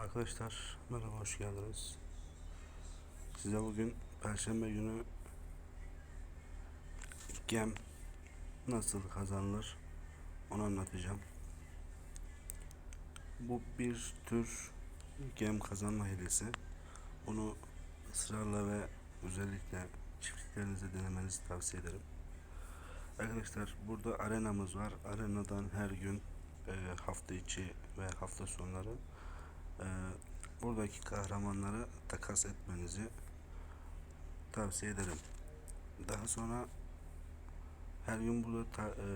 Arkadaşlar merhaba hoş geldiniz. Size bugün Perşembe günü gem nasıl kazanılır onu anlatacağım. Bu bir tür gem kazanma hilesi. Bunu ısrarla ve özellikle çiftliklerinizde denemenizi tavsiye ederim. Arkadaşlar burada arenamız var. Arenadan her gün e, hafta içi ve hafta sonları e, buradaki kahramanları takas etmenizi tavsiye ederim. Daha sonra her gün burada ta- e,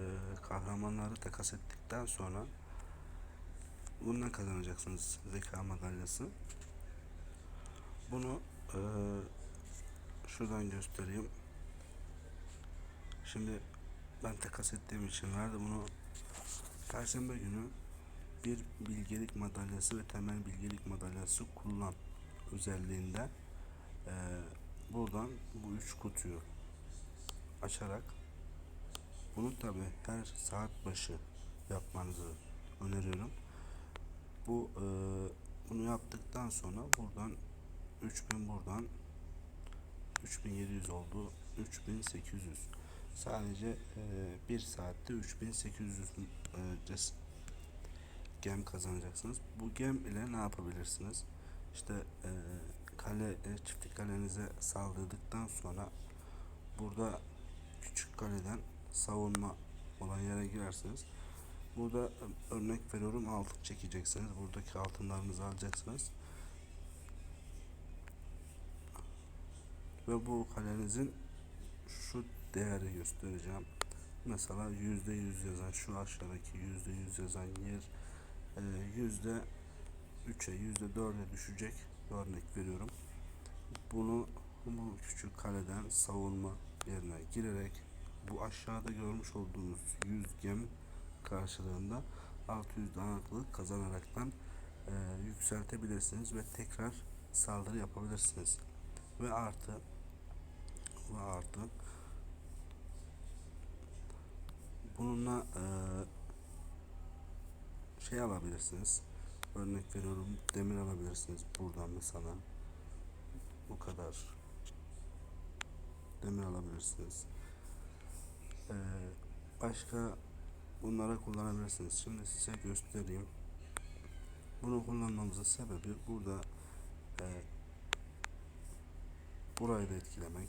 kahramanları takas ettikten sonra bundan kazanacaksınız zeka madalyası. Bunu e, şuradan göstereyim. Şimdi ben takas ettiğim için verdim bunu. Perşembe günü bir bilgelik madalyası ve temel bilgelik madalyası kullan özelliğinde eee, buradan bu üç kutuyu açarak bunu tabi her saat başı yapmanızı öneriyorum. Bu eee, bunu yaptıktan sonra buradan 3000 buradan 3700 oldu 3800 sadece eee, bir saatte 3800 eee, ces- gem kazanacaksınız. Bu gem ile ne yapabilirsiniz? İşte eee, kale e, çiftlik kalenize saldırdıktan sonra burada küçük kaleden savunma olan yere girersiniz. Burada e, örnek veriyorum altın çekeceksiniz. Buradaki altınlarınızı alacaksınız. Ve bu kalenizin şu değeri göstereceğim. Mesela yüzde yüz yazan şu aşağıdaki yüzde yüz yazan yer e, üçe yüzde dörde düşecek örnek veriyorum. Bunu bu küçük kaleden savunma yerine girerek bu aşağıda görmüş olduğunuz 100 gem karşılığında 600 dayanıklılık kazanaraktan e, yükseltebilirsiniz ve tekrar saldırı yapabilirsiniz. Ve artı ve artı bununla e, şey alabilirsiniz. Örnek veriyorum demir alabilirsiniz buradan mesela. Bu kadar. Demir alabilirsiniz. Ee, başka bunlara kullanabilirsiniz. Şimdi size göstereyim. Bunu kullanmamızın sebebi burada e, burayı da etkilemek.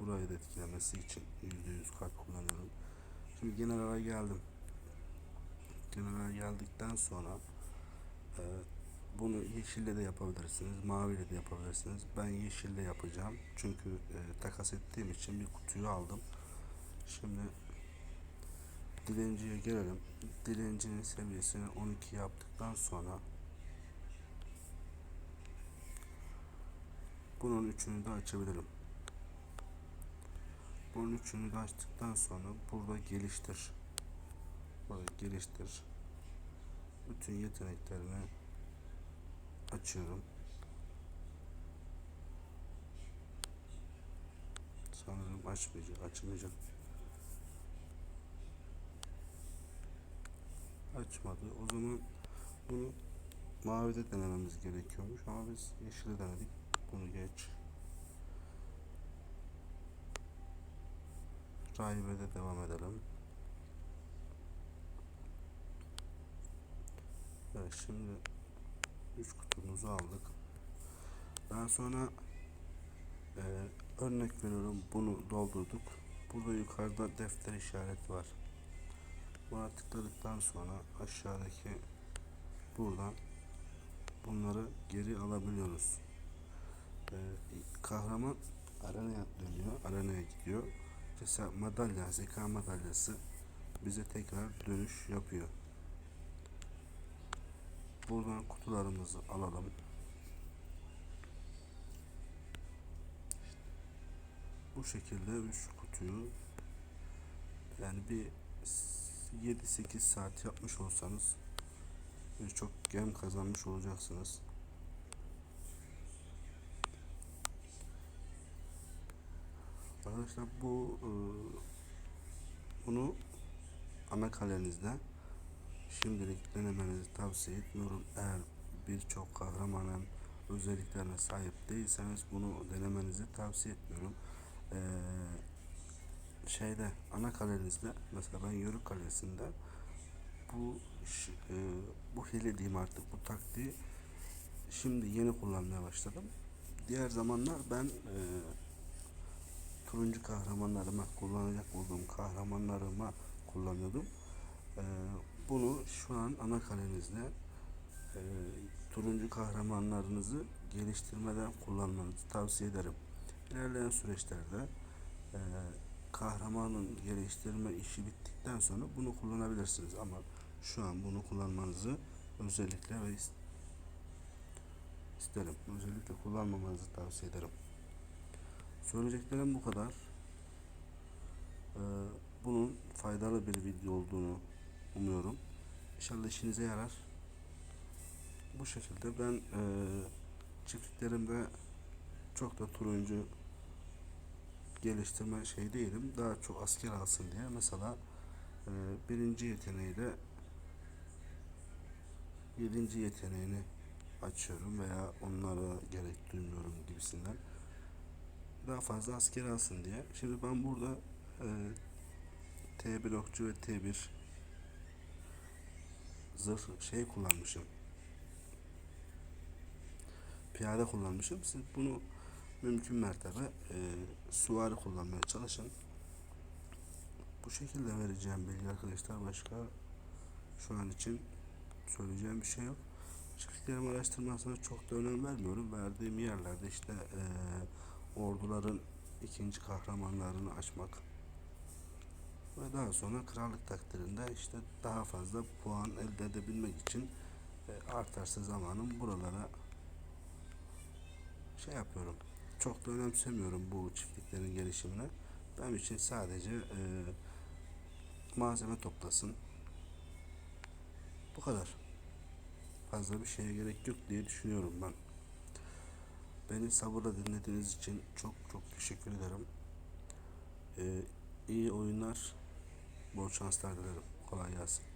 Burayı da etkilemesi için %100 kart kullanıyorum. Şimdi generale geldim. General geldikten sonra e, bunu yeşille de yapabilirsiniz, maviyle de yapabilirsiniz. Ben yeşille yapacağım. Çünkü e, takas ettiğim için bir kutuyu aldım. Şimdi dilenciye gelelim. Dilencinin seviyesini 12 yaptıktan sonra bunun üçünü de açabilirim. Bunun üçünü de açtıktan sonra burada geliştir. Geliştir. Bütün yeteneklerini açıyorum. Sanırım açmayacak, açmayacak. Açmadı. O zaman bunu mavide denememiz gerekiyormuş ama biz yeşile denedik. Bunu geç. Rahibe'de devam edelim. Evet şimdi 3 kutumuzu aldık. Daha sonra e, örnek veriyorum bunu doldurduk. Burada yukarıda defter işareti var. Buna tıkladıktan sonra aşağıdaki buradan bunları geri alabiliyoruz. E, kahraman arenaya dönüyor, arenaya gidiyor. Mesela madalya, zeka madalyası bize tekrar dönüş yapıyor. Buradan kutularımızı alalım. Bu şekilde 3 kutuyu yani bir 7-8 saat yapmış olsanız çok gem kazanmış olacaksınız. Arkadaşlar bu e, bunu ana kalenizde şimdilik denemenizi tavsiye etmiyorum. Eğer birçok kahramanın özelliklerine sahip değilseniz bunu denemenizi tavsiye etmiyorum. Ee, şeyde ana kalenizde mesela ben Yörük kalesinde bu e, bu hile diyeyim artık bu taktiği şimdi yeni kullanmaya başladım. Diğer zamanlar ben e, turuncu kahramanlarıma kullanacak olduğum kahramanlarıma kullanıyordum. E, bunu şu an ana kalenizde e, turuncu kahramanlarınızı geliştirmeden kullanmanızı tavsiye ederim. İlerleyen süreçlerde e, kahramanın geliştirme işi bittikten sonra bunu kullanabilirsiniz ama şu an bunu kullanmanızı özellikle ve is- isterim. Özellikle kullanmamanızı tavsiye ederim. Söyleyeceklerim bu kadar. Ee, bunun faydalı bir video olduğunu umuyorum. İnşallah işinize yarar. Bu şekilde ben e, çiftliklerimde çok da turuncu geliştirme şey değilim. Daha çok asker alsın diye. Mesela e, birinci yeteneğiyle yedinci yeteneğini açıyorum veya onlara gerek duymuyorum gibisinden. Daha fazla asker alsın diye. Şimdi ben burada e, T1 okçu ve T1 zırh şey kullanmışım. Piyade kullanmışım. Siz bunu mümkün mertebe e, süvari kullanmaya çalışın. Bu şekilde vereceğim bilgi arkadaşlar. Başka şu an için söyleyeceğim bir şey yok. Çiftliklerimi araştırmasına çok da önem vermiyorum. Verdiğim yerlerde işte e, orduların ikinci kahramanlarını açmak ve daha sonra krallık takdirinde işte daha fazla puan elde edebilmek için e, artarsa zamanım buralara şey yapıyorum. Çok da önemsemiyorum bu çiftliklerin gelişimine. Benim için sadece e, malzeme toplasın. Bu kadar. Fazla bir şeye gerek yok diye düşünüyorum ben. Beni sabırla dinlediğiniz için çok çok teşekkür ederim. Ee, iyi oyunlar, bol şanslar dilerim. Kolay gelsin.